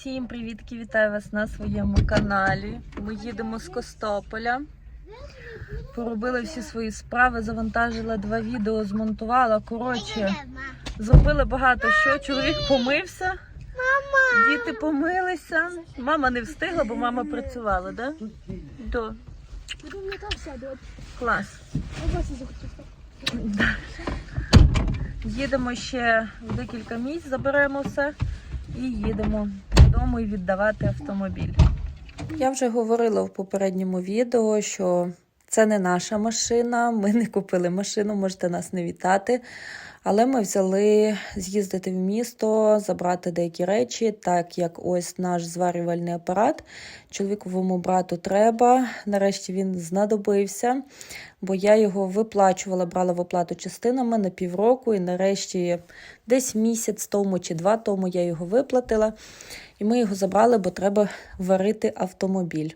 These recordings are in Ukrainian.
Всім привітки, вітаю вас на своєму каналі. Ми їдемо з Костополя. Поробили всі свої справи, завантажила два відео, змонтувала. Коротше, зробили багато що. Чоловік помився, діти помилися. Мама не встигла, бо мама працювала, да? Да. Клас. Їдемо ще в декілька місць, заберемо все і їдемо додому і віддавати автомобіль. Я вже говорила в попередньому відео, що це не наша машина, ми не купили машину, можете нас не вітати. Але ми взяли з'їздити в місто, забрати деякі речі, так як ось наш зварювальний апарат. Чоловіковому брату треба. Нарешті він знадобився, бо я його виплачувала, брала в оплату частинами на півроку, і нарешті десь місяць тому чи два тому я його виплатила. І ми його забрали, бо треба варити автомобіль.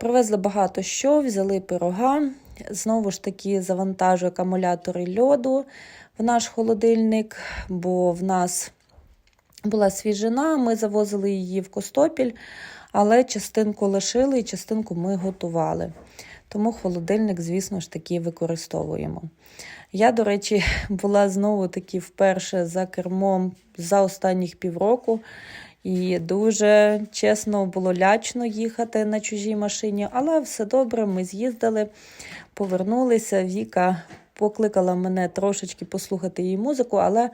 Привезли багато що, взяли пирога. Знову ж таки, завантажую акумулятори льоду в наш холодильник, бо в нас була свіжина, ми завозили її в Костопіль, але частинку лишили і частинку ми готували. Тому холодильник, звісно ж таки, використовуємо. Я, до речі, була знову таки вперше за кермом за останніх півроку. І дуже чесно було лячно їхати на чужій машині, але все добре, ми з'їздили, повернулися. Віка покликала мене трошечки послухати її музику, але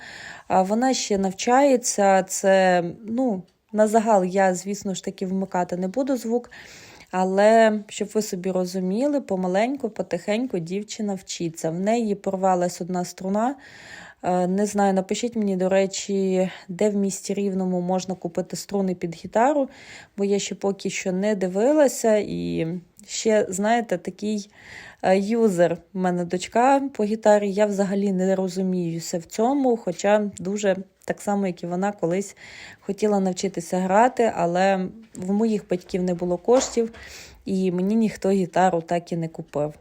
вона ще навчається. Це, ну, на загал я, звісно ж таки, вмикати не буду звук. Але щоб ви собі розуміли, помаленьку, потихеньку дівчина вчиться. В неї порвалась одна струна. Е, Не знаю, напишіть мені, до речі, де в місті Рівному можна купити струни під гітару, бо я ще поки що не дивилася. І ще, знаєте, такий е, юзер в мене дочка по гітарі. Я взагалі не розуміюся в цьому, хоча дуже так само, як і вона колись хотіла навчитися грати, але в моїх батьків не було коштів, і мені ніхто гітару так і не купив.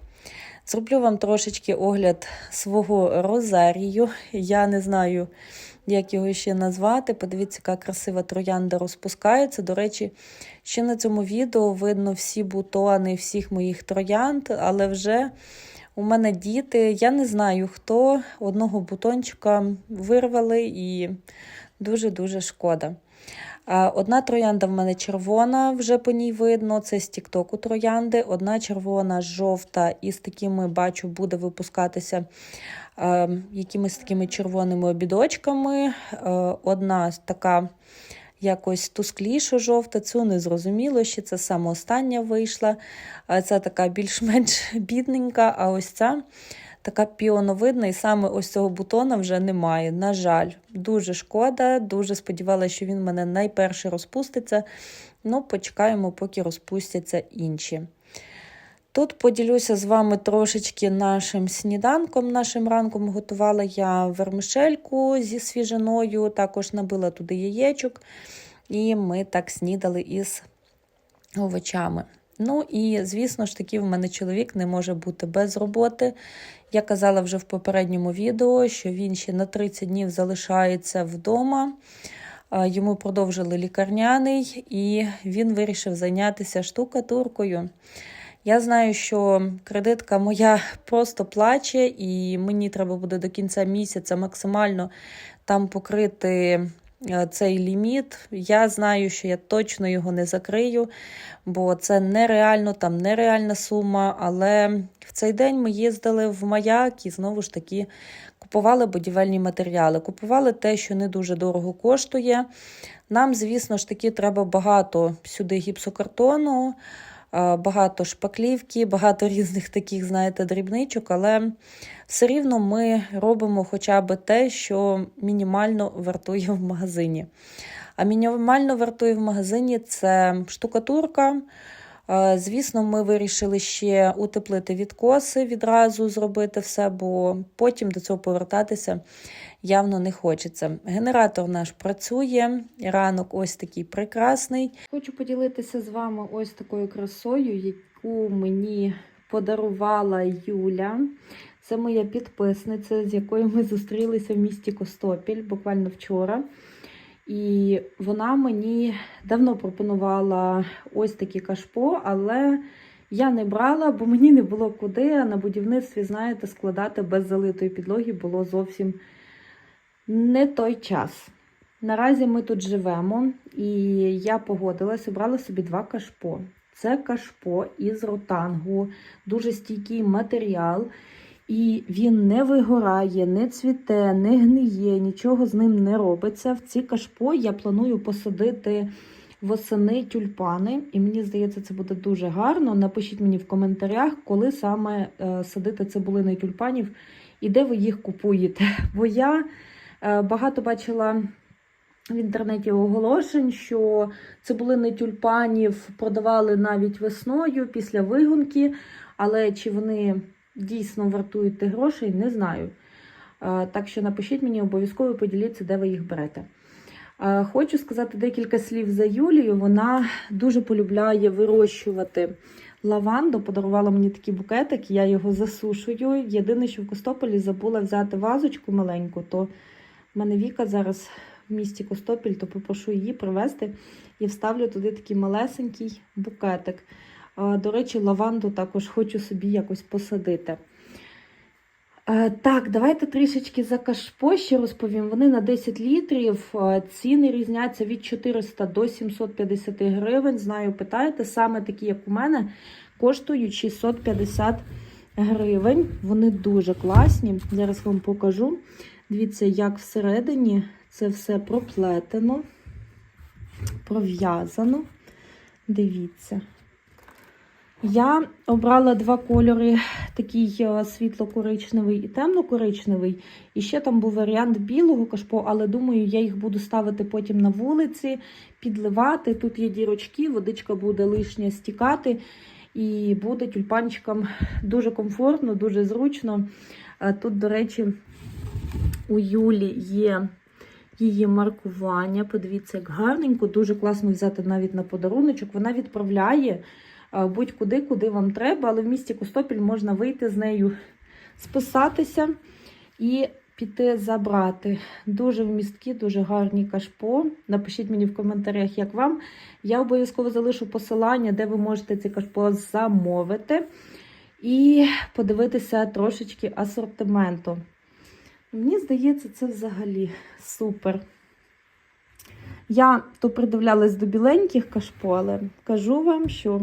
Зроблю вам трошечки огляд свого розарію. Я не знаю, як його ще назвати. Подивіться, яка красива троянда розпускається. До речі, ще на цьому відео видно всі бутони всіх моїх троянд, але вже у мене діти. Я не знаю, хто одного бутончика вирвали, і дуже-дуже шкода. Одна троянда в мене червона, вже по ній видно. Це з Тіктоку троянди. Одна червона, жовта, і з такими бачу, буде випускатися якимись такими червоними обідочками. Одна така якось тускліша жовта, цю не зрозуміло, ще це саме остання вийшла. Це така більш-менш бідненька, а ось ця. Така піоновидна, і саме ось цього бутона вже немає. На жаль, дуже шкода. Дуже сподівалася, що він в мене найперше розпуститься. Ну, почекаємо, поки розпустяться інші. Тут поділюся з вами трошечки нашим сніданком. Нашим ранком готувала я вермишельку зі свіжиною, також набила туди яєчок, і ми так снідали із овочами. Ну і, звісно ж таки, в мене чоловік не може бути без роботи. Я казала вже в попередньому відео, що він ще на 30 днів залишається вдома. Йому продовжили лікарняний, і він вирішив зайнятися штукатуркою. Я знаю, що кредитка моя просто плаче, і мені треба буде до кінця місяця максимально там покрити цей ліміт. Я знаю, що я точно його не закрию, бо це нереально, там нереальна сума. Але в цей день ми їздили в маяк і знову ж таки купували будівельні матеріали. Купували те, що не дуже дорого коштує. Нам, звісно ж таки, треба багато сюди гіпсокартону. Е, Багато шпаклівки, багато різних таких, знаєте, дрібничок, але все рівно ми робимо хоча б те, що мінімально вартує в магазині. А мінімально вартує в магазині це штукатурка. Е, Звісно, ми вирішили ще утеплити відкоси, відразу зробити все, бо потім до цього повертатися явно не хочеться. Генератор наш працює, ранок ось такий прекрасний. Хочу поділитися з вами ось такою красою, яку мені подарувала Юля. Це моя підписниця, з якою ми зустрілися в місті Костопіль буквально вчора. І вона мені давно пропонувала ось такі кашпо, але я не брала, бо мені не було куди. А на будівництві, знаєте, складати без залитої підлоги було зовсім не той час. Наразі ми тут живемо, і я погодилась, обрала собі два кашпо. Це кашпо із ротангу, дуже стійкий матеріал. І він не вигорає, не цвіте, не гниє, нічого з ним не робиться. В ці кашпо я планую посадити восени тюльпани, і мені здається, це буде дуже гарно. Напишіть мені в коментарях, коли саме е, садити цибулини тюльпанів і де ви їх купуєте. Бо я е, багато бачила в інтернеті оголошень, що цибулини тюльпанів продавали навіть весною після вигонки, але чи вони дійсно вартують тих грошей, не знаю. Е, Так що напишіть мені обов'язково поділіться, де ви їх берете. Е, Хочу сказати декілька слів за Юлію. Вона дуже полюбляє вирощувати лаванду. Подарувала мені такий букетик, я його засушую. Єдине, що в Костополі забула взяти вазочку маленьку, то в мене Віка зараз в місті Костопіль, то попрошу її привезти і вставлю туди такий малесенький букетик. До речі, лаванду також хочу собі якось посадити. Е, Так, давайте трішечки за кашпо ще розповім. Вони на 10 літрів. е, Ціни різняться від 400 до 750 гривень. Знаю, питаєте, саме такі, як у мене, коштують 650 гривень. Вони дуже класні. Зараз вам покажу. Дивіться, як всередині це все проплетено, пров'язано. Дивіться. Я обрала два кольори: такий е, світло-коричневий і темно-коричневий. І ще там був варіант білого кашпо, але думаю, я їх буду ставити потім на вулиці, підливати. Тут є дірочки, водичка буде лишня стікати, і буде тюльпанчикам дуже комфортно, дуже зручно. Е, Тут, до речі, у Юлі є її маркування. Подивіться, як гарненько, дуже класно взяти навіть на подаруночок. Вона відправляє будь-куди, куди вам треба, але в місті Костопіль можна вийти з нею, списатися і піти забрати. Дуже вмісткі, дуже гарні кашпо. Напишіть мені в коментарях, як вам. Я обов'язково залишу посилання, де ви можете ці кашпо замовити. І подивитися трошечки асортименту. Мені здається, це взагалі супер. Я то придивлялась до біленьких кашпо, але кажу вам, що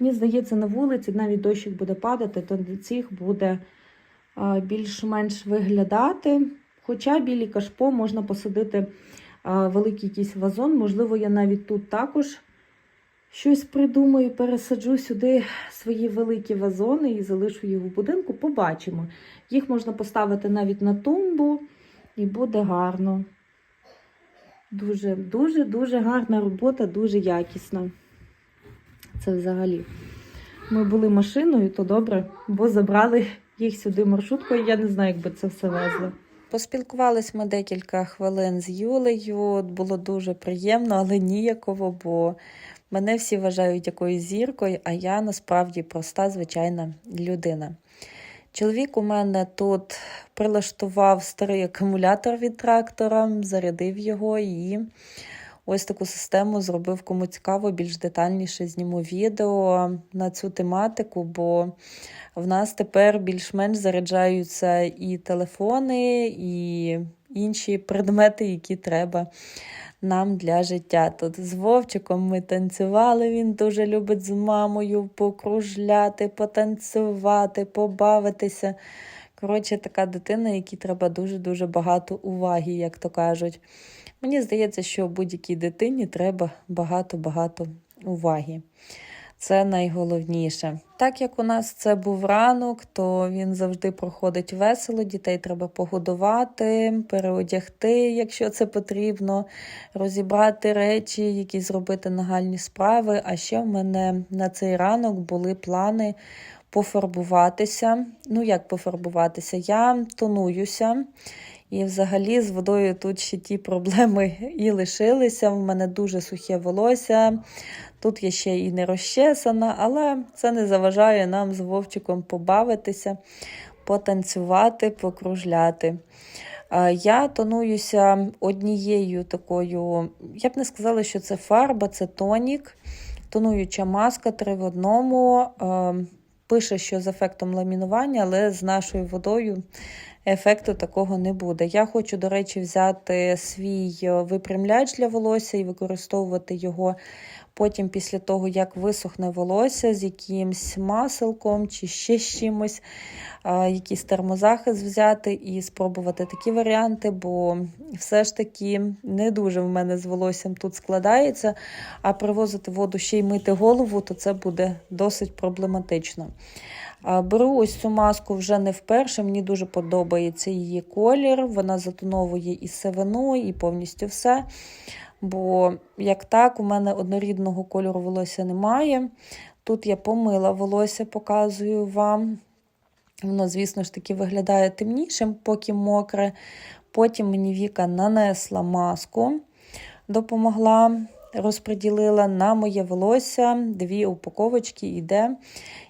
мені здається, на вулиці навіть дощик буде падати, то цих буде більш-менш виглядати. Хоча білі кашпо можна посадити великий якийсь вазон. Можливо, я навіть тут також щось придумаю, пересаджу сюди свої великі вазони і залишу їх в будинку. Побачимо. Їх можна поставити навіть на тумбу, і буде гарно. Дуже, дуже, дуже гарна робота, дуже якісна. Це взагалі. Ми були машиною, то добре, бо забрали їх сюди маршруткою. Я не знаю, як би це все везли. Поспілкувались ми декілька хвилин з Юлею. Було дуже приємно, але ніяково, бо мене всі вважають якоюсь зіркою, а я насправді проста, звичайна людина. Чоловік у мене тут прилаштував старий акумулятор від трактора, зарядив його і ось таку систему зробив. Кому цікаво, більш детальніше зніму відео на цю тематику, бо в нас тепер більш-менш заряджаються і телефони, і інші предмети, які треба нам для життя. Тут з Вовчиком ми танцювали. Він дуже любить з мамою покружляти, потанцювати, побавитися. Коротше, така дитина, якій треба дуже-дуже багато уваги, як то кажуть. Мені здається, що будь-якій дитині треба багато-багато уваги. Це найголовніше. Так як у нас це був ранок, то він завжди проходить весело. Дітей треба погодувати, переодягти, якщо це потрібно, розібрати речі, якісь зробити нагальні справи. А ще в мене на цей ранок були плани пофарбуватися. Ну, як пофарбуватися? Я тонуюся. І взагалі з водою тут ще ті проблеми і лишилися. У мене дуже сухе волосся. Тут я ще і не розчесана, але це не заважає нам з Вовчиком побавитися, потанцювати, покружляти. Я тонуюся однією такою, я б не сказала, що це фарба, це тонік, тонуюча маска три в одному. Е, Пише, що з ефектом ламінування, але з нашою водою ефекту такого не буде. Я хочу, до речі, взяти свій е, випрямляч для волосся і використовувати його потім, після того, як висохне волосся з якимсь маселком чи ще з чимось, якийсь термозахист взяти і спробувати такі варіанти, бо все ж таки не дуже в мене з волоссям тут складається, а привозити воду ще й мити голову, то це буде досить проблематично. Беру ось цю маску вже не вперше. Мені дуже подобається її колір. Вона затоновує і сивину, і повністю все. Бо як так, у мене однорідного кольору волосся немає. Тут я помила волосся, показую вам. Воно, звісно ж таки, виглядає темнішим, поки мокре. Потім мені Віка нанесла маску, допомогла, розподілила на моє волосся дві упаковочки йде.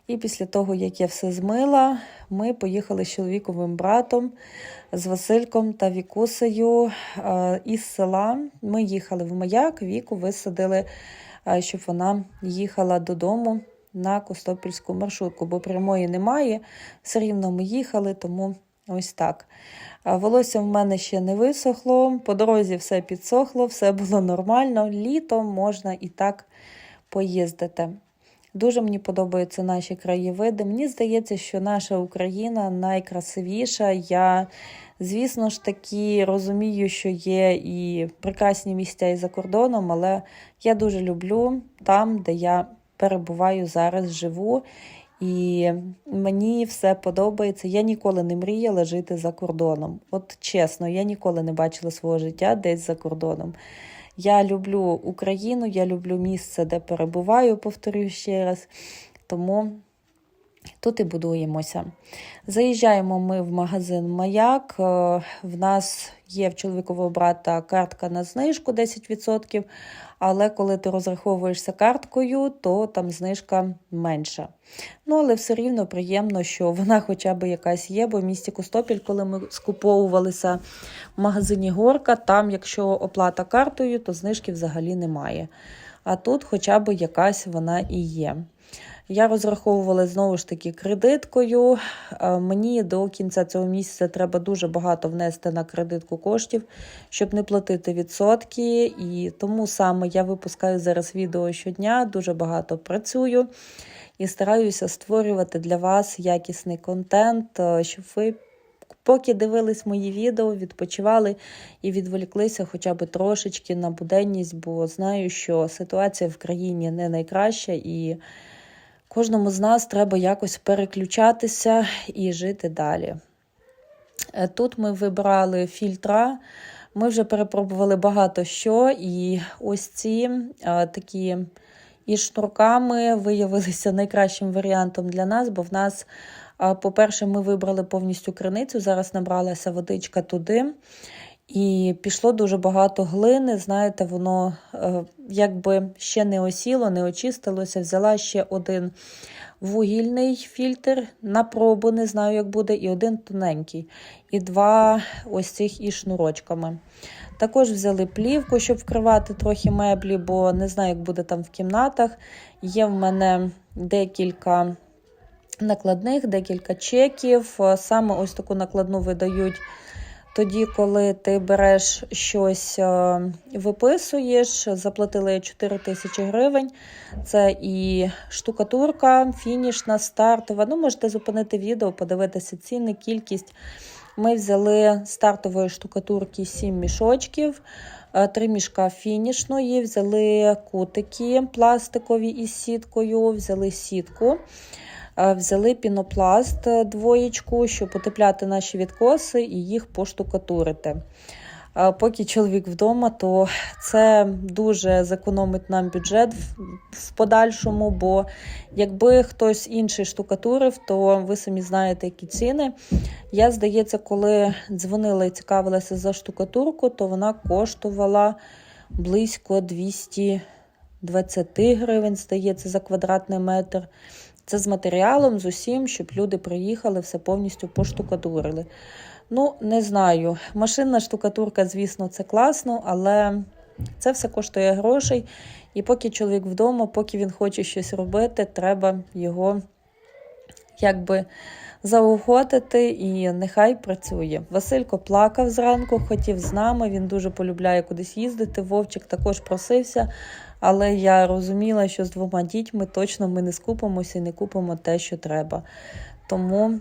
І після того, як я все змила, ми поїхали з чоловіковим братом, з Васильком та Вікусею е, із села. Ми їхали в маяк, Віку висадили, е, щоб вона їхала додому на Костопільську маршрутку, бо прямої немає. Все рівно ми їхали, тому ось так. Волосся в мене ще не висохло, по дорозі все підсохло, все було нормально. Літом можна і так поїздити. Дуже мені подобаються наші краєвиди. Мені здається, що наша Україна найкрасивіша. Я, звісно ж таки, розумію, що є і прекрасні місця і за кордоном, але я дуже люблю там, де я перебуваю зараз, живу. І мені все подобається. Я ніколи не мріяла жити за кордоном. От чесно, я ніколи не бачила свого життя десь за кордоном. Я люблю Україну, я люблю місце, де перебуваю, повторюю ще раз. Тому тут і будуємося. Заїжджаємо ми в магазин Маяк. Е, В нас є в чоловікового брата картка на знижку 10%, але коли ти розраховуєшся карткою, то там знижка менша. Ну, але все рівно приємно, що вона хоча б якась є, бо в місті Костопіль, коли ми скуповувалися в магазині Горка, там, якщо оплата картою, то знижки взагалі немає. А тут хоча б якась вона і є. Я розраховувала знову ж таки кредиткою. Е, Мені до кінця цього місяця треба дуже багато внести на кредитку коштів, щоб не платити відсотки. І тому саме я випускаю зараз відео щодня, дуже багато працюю і стараюся створювати для вас якісний контент, е, щоб ви. Поки дивились мої відео, відпочивали і відволіклися хоча б трошечки на буденність, бо знаю, що ситуація в країні не найкраща, і кожному з нас треба якось переключатися і жити далі. Е, Тут ми вибрали фільтра. Ми вже перепробували багато що, і ось ці а, такі із шнурками виявилися найкращим варіантом для нас, бо в нас, по-перше, ми вибрали повністю криницю, зараз набралася водичка туди. І пішло дуже багато глини. Знаєте, воно е, якби ще не осіло, не очистилося. Взяла ще один вугільний фільтр на пробу, не знаю, як буде, і один тоненький. І два ось цих із шнурочками. Також взяли плівку, щоб вкривати трохи меблі, бо не знаю, як буде там в кімнатах. Є в мене декілька накладних, декілька чеків. Саме ось таку накладну видають. Тоді, коли ти береш щось, е, виписуєш, заплатила я 4 тисячі гривень. Це і штукатурка, фінішна, стартова. Ну, можете зупинити відео, подивитися ціни, кількість. Ми взяли стартової штукатурки 7 мішочків, 3 мішка фінішної, взяли кутики пластикові із сіткою, взяли сітку. Е, Взяли пінопласт е, двоєчку, щоб утепляти наші відкоси і їх поштукатурити. Е, Поки чоловік вдома, то це дуже зекономить нам бюджет в- подальшому, бо якби хтось інший штукатурив, то ви самі знаєте, які ціни. Я, здається, коли дзвонила і цікавилася за штукатурку, то вона коштувала близько 220 гривень, здається, за квадратний метр. Це з матеріалом, з усім, щоб люди приїхали, все повністю поштукатурили. Ну, не знаю. Машинна штукатурка, звісно, це класно, але це все коштує грошей. І поки чоловік вдома, поки він хоче щось робити, треба його якби заохотити і нехай працює. Василько плакав зранку, хотів з нами. Він дуже полюбляє кудись їздити. Вовчик також просився, але я розуміла, що з двома дітьми точно ми не скупимося і не купимо те, що треба. Тому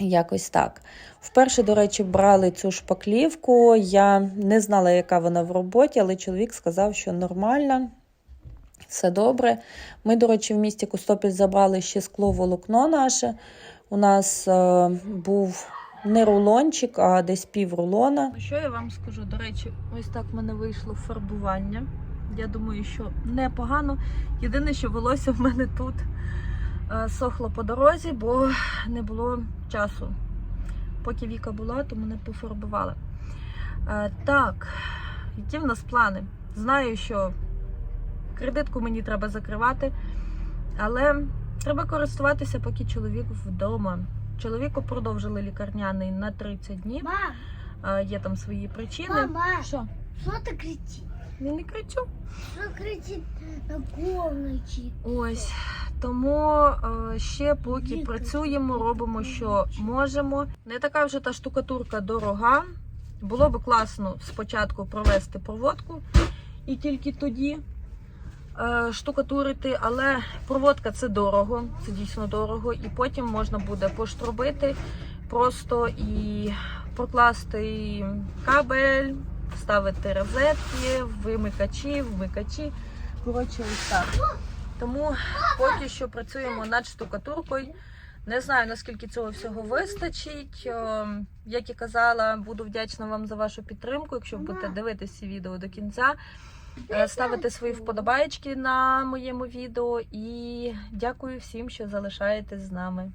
якось так. Вперше, до речі, брали цю шпаклівку. Я не знала, яка вона в роботі, але чоловік сказав, що нормальна. Все добре. Ми, до речі, в місті Костопіль забрали ще скло волокно наше. У нас е, був не рулончик, а десь пів рулона. Що я вам скажу? До речі, ось так в мене вийшло фарбування. Я думаю, що непогано. Єдине, що волосся в мене тут е, сохло по дорозі, бо не було часу. Поки Віка була, то мене пофарбували. Е, так, які в нас плани? Знаю, що кредитку мені треба закривати, але треба користуватися, поки чоловік вдома. Чоловіку продовжили лікарняний на 30 днів. Мам, Е, Є там свої причини. мама, Що? що ти кричиш? Я не кричу. Що кричить на комнаті? Ось тому е, ще поки працюємо, робимо, що можемо. Не така вже та штукатурка дорога. Було би класно спочатку провести проводку і тільки тоді е, штукатурити, але проводка це дорого, це дійсно дорого. І потім можна буде поштробити просто і прокласти кабель, ставити розетки, вимикачі, вмикачі. Коротше, ось так. Тому поки що працюємо над штукатуркою. Не знаю, наскільки цього всього вистачить. Е, Як і казала, буду вдячна вам за вашу підтримку, якщо будете дивитися ці відео до кінця. Е, Ставити свої вподобаєчки на моєму відео і дякую всім, що залишаєтесь з нами.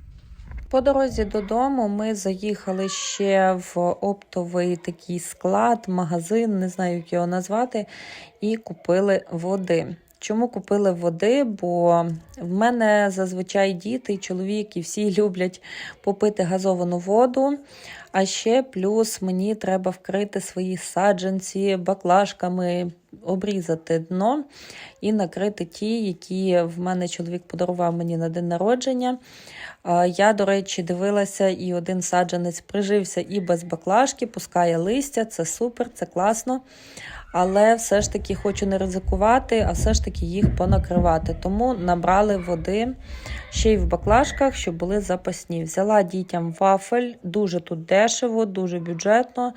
По дорозі додому ми заїхали ще в оптовий такий склад, магазин, не знаю, як його назвати, і купили води. Чому купили води? Бо в мене зазвичай діти чоловік, і всі люблять попити газовану воду. А ще плюс мені треба вкрити свої саджанці баклажками, обрізати дно і накрити ті, які в мене чоловік подарував мені на день народження. Я, до речі, дивилася, і один саджанець прижився і без баклажки, пускає листя. Це супер, це класно. Але все ж таки хочу не ризикувати, а все ж таки їх понакривати. Тому набрали води ще й в баклажках, щоб були запасні. Взяла дітям вафель, дуже тут дешево, дуже бюджетно.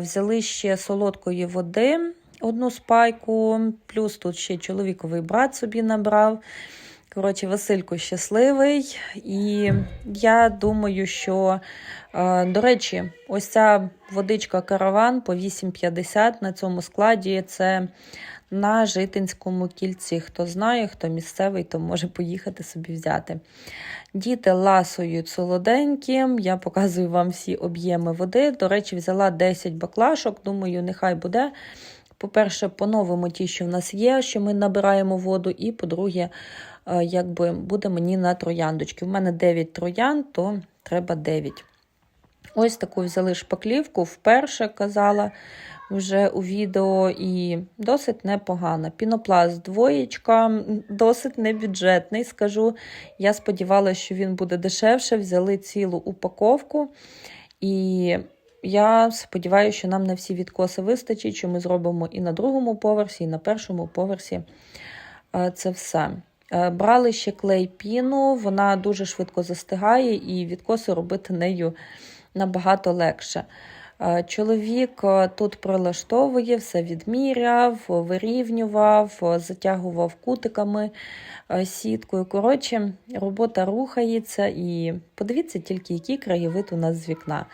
Взяли ще солодкої води, одну спайку, плюс тут ще чоловіковий брат собі набрав. Коротше, Василько щасливий, і я думаю, що, е, до речі, ось ця водичка караван по 8,50 на цьому складі. Це на Житинському кільці. Хто знає, хто місцевий, то може поїхати собі взяти. Діти ласують солоденьким. Я показую вам всі об'єми води. До речі, взяла 10 баклашок. Думаю, нехай буде. По-перше, по-новому ті, що в нас є, що ми набираємо воду, і по-друге, якби буде мені на трояндочки. У мене 9 троян, то треба 9. Ось таку взяли шпаклівку, вперше казала вже у відео, і досить непогана. Пінопласт двоєчка, досить небюджетний, скажу. Я сподівалася, що він буде дешевше. Взяли цілу упаковку. І я сподіваюся, що нам на всі відкоси вистачить, що ми зробимо і на другому поверсі, і на першому поверсі е, це все. Е, Брали ще клей піну, вона дуже швидко застигає, і відкоси робити нею набагато легше. Е, Чоловік е, тут прилаштовує, все відміряв, вирівнював, затягував кутиками сіткою. Коротше, робота рухається, і подивіться тільки, який краєвид у нас з вікна.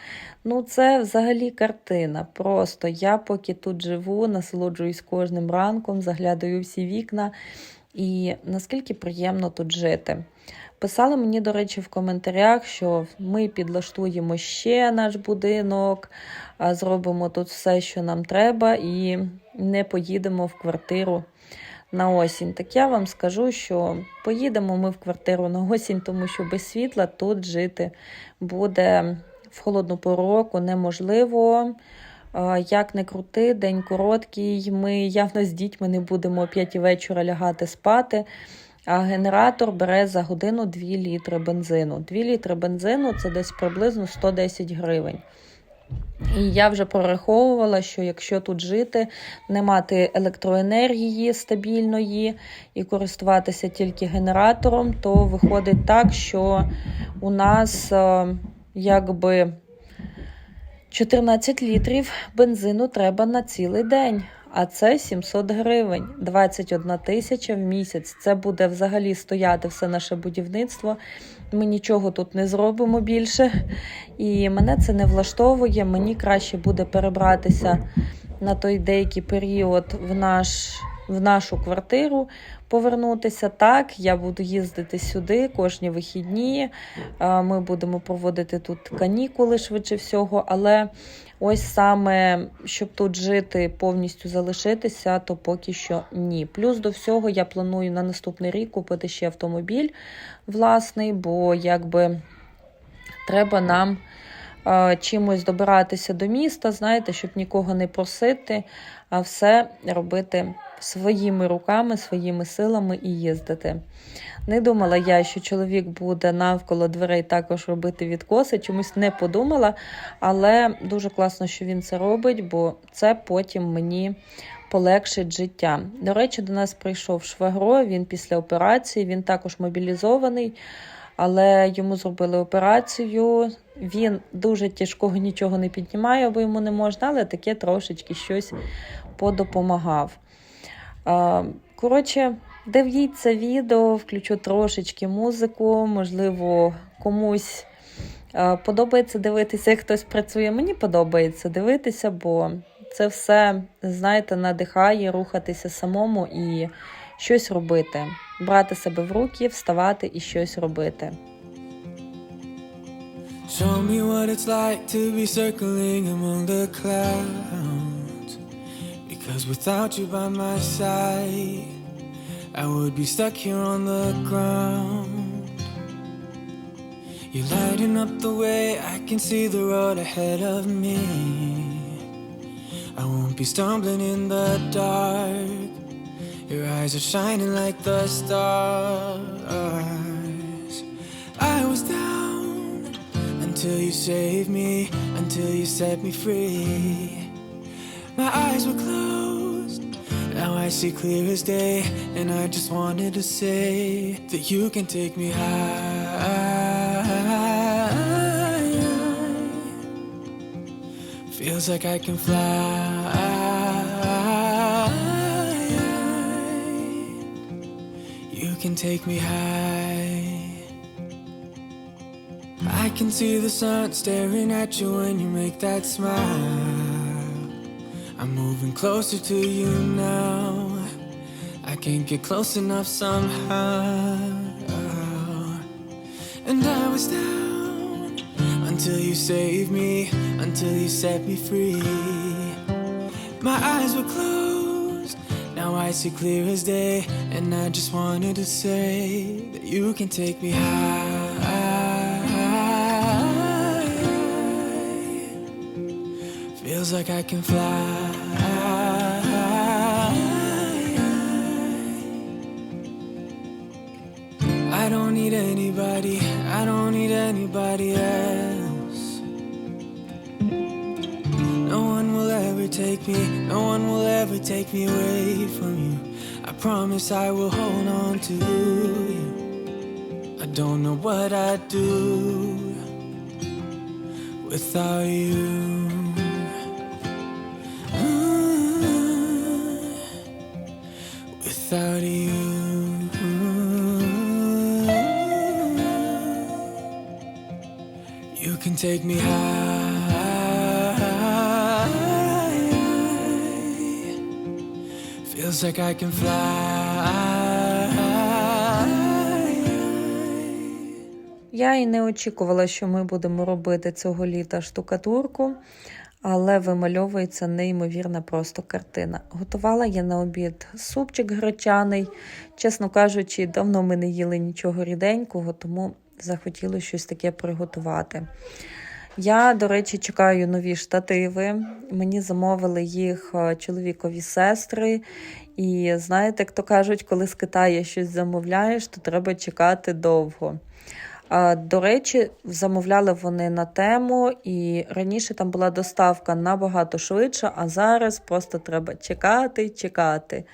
Ну, це взагалі картина. Просто я поки тут живу, насолоджуюсь кожним ранком, заглядаю всі вікна. І наскільки приємно тут жити. Писали мені, до речі, в коментарях, що ми підлаштуємо ще наш будинок, зробимо тут все, що нам треба, і не поїдемо в квартиру на осінь. Так я вам скажу, що поїдемо ми в квартиру на осінь, тому що без світла тут жити буде в холодну пору року неможливо. Як не крути, день короткий. Ми явно з дітьми не будемо о 5 вечора лягати спати. А генератор бере за годину 2 літри бензину. 2 літри бензину це десь приблизно 110 гривень. І я вже прораховувала, що якщо тут жити, не мати електроенергії стабільної і користуватися тільки генератором, то виходить так, що у нас е, якби 14 літрів бензину треба на цілий день. А це 700 гривень, 21 тисяча в місяць. Це буде взагалі стояти все наше будівництво. Ми нічого тут не зробимо більше. І мене це не влаштовує. Мені краще буде перебратися на той деякий період в, наш, в нашу квартиру, повернутися. Так, я буду їздити сюди кожні вихідні. Е, Ми будемо проводити тут канікули швидше всього, але ось саме щоб тут жити, повністю залишитися, то поки що ні. Плюс до всього я планую на наступний рік купити ще автомобіль власний, бо якби треба нам е, чимось добиратися до міста, знаєте, щоб нікого не просити, а все робити своїми руками, своїми силами і їздити. Не думала я, що чоловік буде навколо дверей також робити відкоси. Чомусь не подумала, але дуже класно, що він це робить, бо це потім мені полегшить життя. До речі, до нас прийшов швагро, він після операції, він також мобілізований, але йому зробили операцію. Він дуже тяжкого нічого не піднімає, бо йому не можна, але таке трошечки щось подопомагав. Коротше, дивіться відео, включу трошечки музику, можливо, комусь подобається дивитися, як хтось працює. Мені подобається дивитися, бо це все, знаєте, надихає рухатися самому і щось робити, брати себе в руки, вставати і щось робити. Show me what it's like to be circling among the clouds. Because without you by my side, I would be stuck here on the ground. You're lighting up the way, I can see the road ahead of me. I won't be stumbling in the dark. Your eyes are shining like the stars. I was down until you saved me, until you set me free. My eyes were closed, now I see clear as day, and I just wanted to say that you can take me high. Feels like I can fly. You can take me high. I can see the sun staring at you when you make that smile. Moving closer to you now. I can't get close enough somehow. And I was down until you saved me, until you set me free. My eyes were closed, now I see clear as day. And I just wanted to say that you can take me high. Feels like I can fly. I don't need anybody, I don't need anybody else. No one will ever take me, no one will ever take me away from you. I promise I will hold on to you. I don't know what I'd do without you. Mm. Without you. Can take me high. Feels like I can fly. Я і не очікувала, що ми будемо робити цього літа штукатурку, але вимальовується неймовірна просто картина. Готувала я на обід супчик гречаний. Чесно кажучи, давно ми не їли нічого ріденького, тому захотіли щось таке приготувати. Я, до речі, чекаю нові штативи. Мені замовили їх е, чоловікові сестри. І знаєте, як то кажуть, коли з Китаю щось замовляєш, то треба чекати довго. До речі, замовляли вони на тему, і раніше там була доставка набагато швидше, а зараз просто треба чекати, чекати.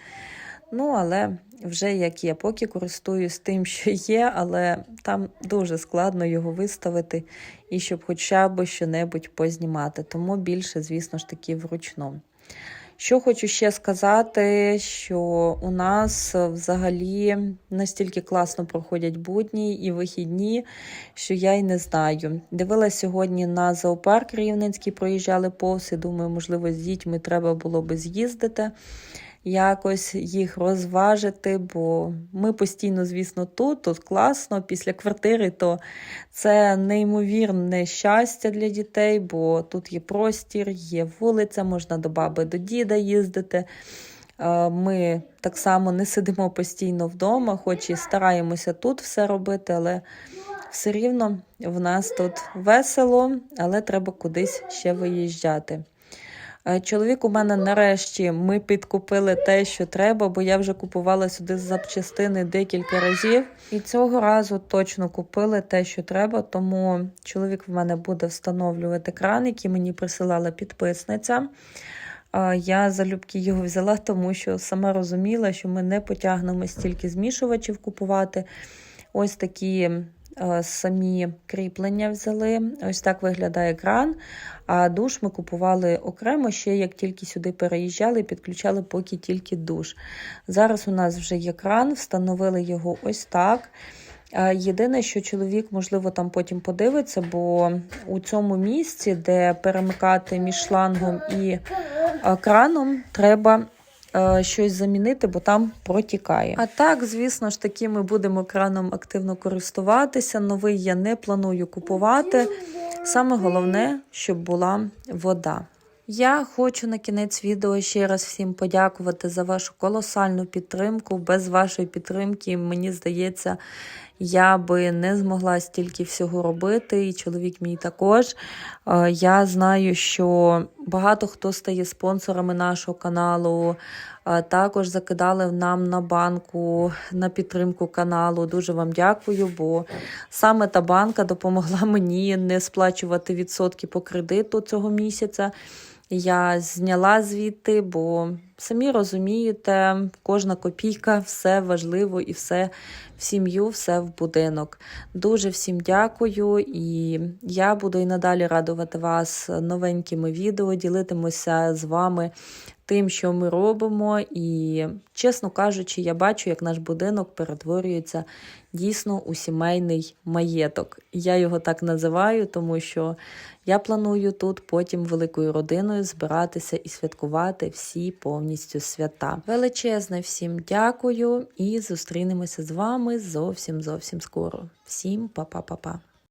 Ну, але вже як є, поки користуюсь тим, що є, але там дуже складно його виставити і щоб хоча б щонебудь познімати. Тому більше, звісно ж таки, вручну. Що хочу ще сказати, що у нас взагалі настільки класно проходять будні і вихідні, що я й не знаю. Дивилась сьогодні на зоопарк Рівненський, проїжджали повз і думаю, можливо, з дітьми треба було би з'їздити якось їх розважити, бо ми постійно, звісно, тут, тут класно. Після квартири то це неймовірне щастя для дітей, бо тут є простір, є вулиця, можна до баби, до діда їздити. Е, Ми так само не сидимо постійно вдома, хоч і стараємося тут все робити, але все рівно в нас тут весело, але треба кудись ще виїжджати. Е, Чоловік у мене нарешті ми підкупили те, що треба, бо я вже купувала сюди запчастини декілька разів. І цього разу точно купили те, що треба. Тому чоловік в мене буде встановлювати кран, який мені присилала підписниця. Я залюбки його взяла, тому що сама розуміла, що ми не потягнемо стільки змішувачів купувати. Ось такі е, самі кріплення взяли. Ось так виглядає кран. А душ ми купували окремо ще, як тільки сюди переїжджали, підключали поки тільки душ. Зараз у нас вже є кран, встановили його ось так. Єдине, що чоловік, можливо, там потім подивиться, бо у цьому місці, де перемикати між шлангом і краном, треба е, щось замінити, бо там протікає. А так, звісно ж таки, ми будемо краном активно користуватися. Новий я не планую купувати. Саме головне, щоб була вода. Я хочу на кінець відео ще раз всім подякувати за вашу колосальну підтримку. Без вашої підтримки, мені здається, я би не змогла стільки всього робити, і чоловік мій також. Е, Я знаю, що багато хто стає спонсорами нашого каналу. е, Також закидали нам на банку на підтримку каналу. Дуже вам дякую, бо саме та банка допомогла мені не сплачувати відсотки по кредиту цього місяця. Я зняла звідти, бо самі розумієте, кожна копійка, все важливо і все в сім'ю, все в будинок. Дуже всім дякую, і я буду і надалі радувати вас новенькими відео, ділитимуся з вами тим, що ми робимо. І, чесно кажучи, я бачу, як наш будинок перетворюється дійсно у сімейний маєток. Я його так називаю, тому що я планую тут потім великою родиною збиратися і святкувати всі повністю свята. Величезне всім дякую і зустрінемося з вами зовсім зовсім скоро. Всім па-па-па-па.